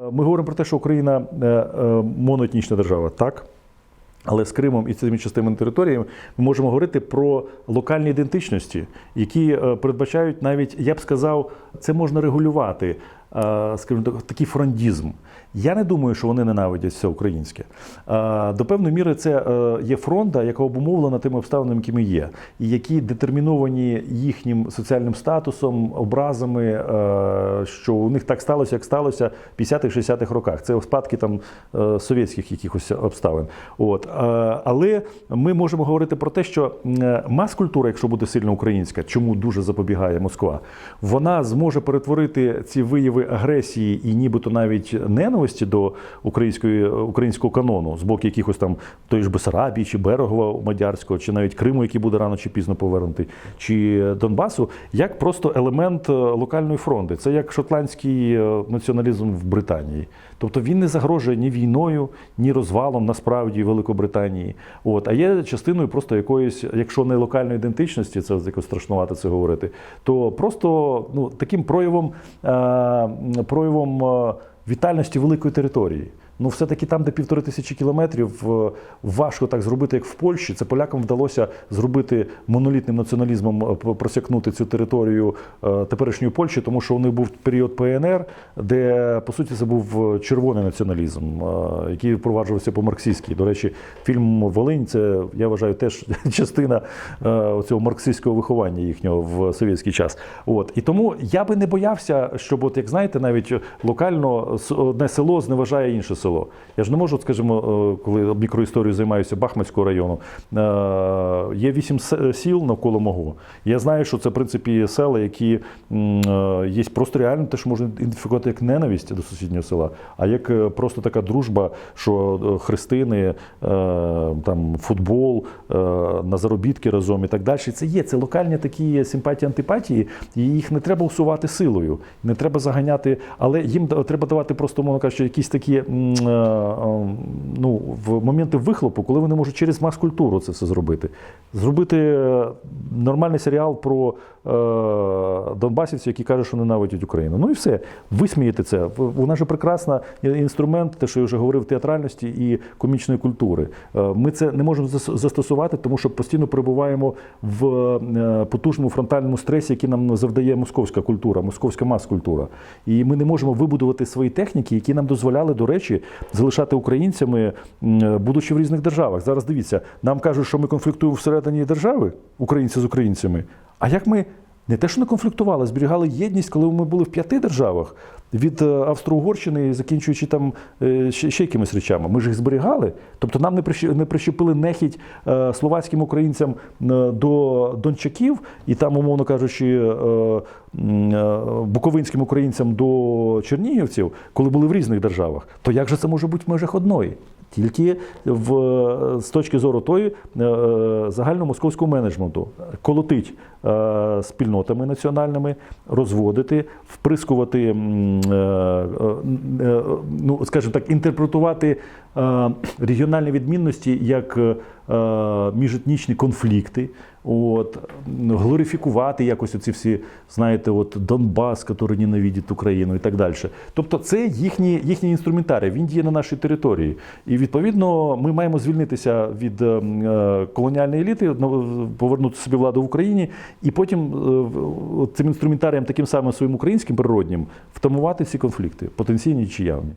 Ми говоримо про те, що Україна е, е, моноетнічна держава, так. Але з Кримом і цими частинами територіями ми можемо говорити про локальні ідентичності, які е, передбачають навіть, я б сказав, це можна регулювати, е, скажімо так, такий фрондізм. Я не думаю, що вони ненавидять все українське. Е, До певної міри це е, є фронта, яка обумовлена тими обставинами, якими є, і які детерміновані їхнім соціальним статусом, образами, е, що у них так сталося, як сталося в 50-х-60-х роках. Це спадки там е, совєтських якихось обставин. От. Е, Але ми можемо говорити про те, що е, мас-культура, якщо буде сильно українська, чому дуже запобігає Москва, вона зможе перетворити ці вияви агресії і нібито навіть ненависті до української українського канону з боку якихось там тої ж Бесарабії, чи Берегова Мадярського, чи навіть Криму, який буде рано чи пізно повернутий, чи Донбасу, як просто елемент е, локальної фронти. Це як шотландський е, націоналізм в Британії. Тобто він не загрожує ні війною, ні розвалом насправді Великобританії. От, а є частиною просто якоїсь, якщо не локальної ідентичності, це якось страшнувати це говорити, то просто ну, таким проявом, е, проявом е, вітальності великої території. Ну, все-таки там, де півтори тисячі кілометрів, е, важко так зробити, як в Польщі. Це полякам вдалося зробити монолітним націоналізмом, е, просякнути цю територію е, теперішньої Польщі, тому що у них був період ПНР, де по суті це був червоний націоналізм, який впроваджувався по марксистськи. До речі, фільм Волинь це я вважаю теж частина цього марксистського виховання їхнього в совєтський час. От і тому я би не боявся, щоб, от як знаєте, навіть локально одне село зневажає інше село. Я ж не можу, скажімо, е, коли мікроісторією займаюся Бахмацького району. е, Є вісім сіл навколо мого. Я знаю, що це в принципі села, які е, є просто реально те, що можна ідентифікувати як ненависть до сусіднього села, а як просто така дружба, що хрестини, там футбол, на заробітки разом і так далі. Це є це локальні такі симпатії, антипатії, і їх не треба усувати силою, не треба заганяти, але їм треба давати просто, мовно кажучи, якісь такі ну, в моменти вихлопу, коли вони можуть через мас-культуру це все зробити. Зробити е, нормальний серіал про е, донбасівців, які кажуть, що ненавидять Україну. Ну і все. Висмієте це. Вона ж прекрасна інструмент, те, що я вже говорив, театральності і комічної культури. Е, Ми це не можемо застосувати, тому що постійно перебуваємо в е, потужному фронтальному стресі, який нам завдає московська культура, московська мас-культура. І ми не можемо вибудувати свої техніки, які нам дозволяли, до речі, залишати українцями, будучи в різних державах. Зараз дивіться, нам кажуть, що ми конфліктуємо всередині держави, українці з українцями. А як ми не те, що не конфліктували, зберігали єдність, коли ми були в п'яти державах від е, Австро-Угорщини, закінчуючи там е, ще, якимись речами. Ми ж їх зберігали. Тобто нам не прищ- не прищепили нехідь е, словацьким українцям до дончаків, і там, умовно кажучи, буковинським українцям до чернігівців, коли були в різних державах. То як же це може бути в межах одної? Тільки в, з точки зору тої е, е, загальномосковського менеджменту колотить е, спільнотами національними, розводити, вприскувати, ну скажімо так, інтерпретувати регіональні відмінності як е, міжетнічні конфлікти, от, глорифікувати якось оці всі, знаєте, от Донбас, який ненавидить Україну і так далі. Тобто це їхні, їхній інструментарій, він діє на нашій території. І відповідно ми маємо звільнитися від е, е, колоніальної еліти, ну, повернути собі владу в Україні, і потім е, цим інструментарієм, таким самим своїм українським природнім, втамувати ці конфлікти, потенційні чи явні.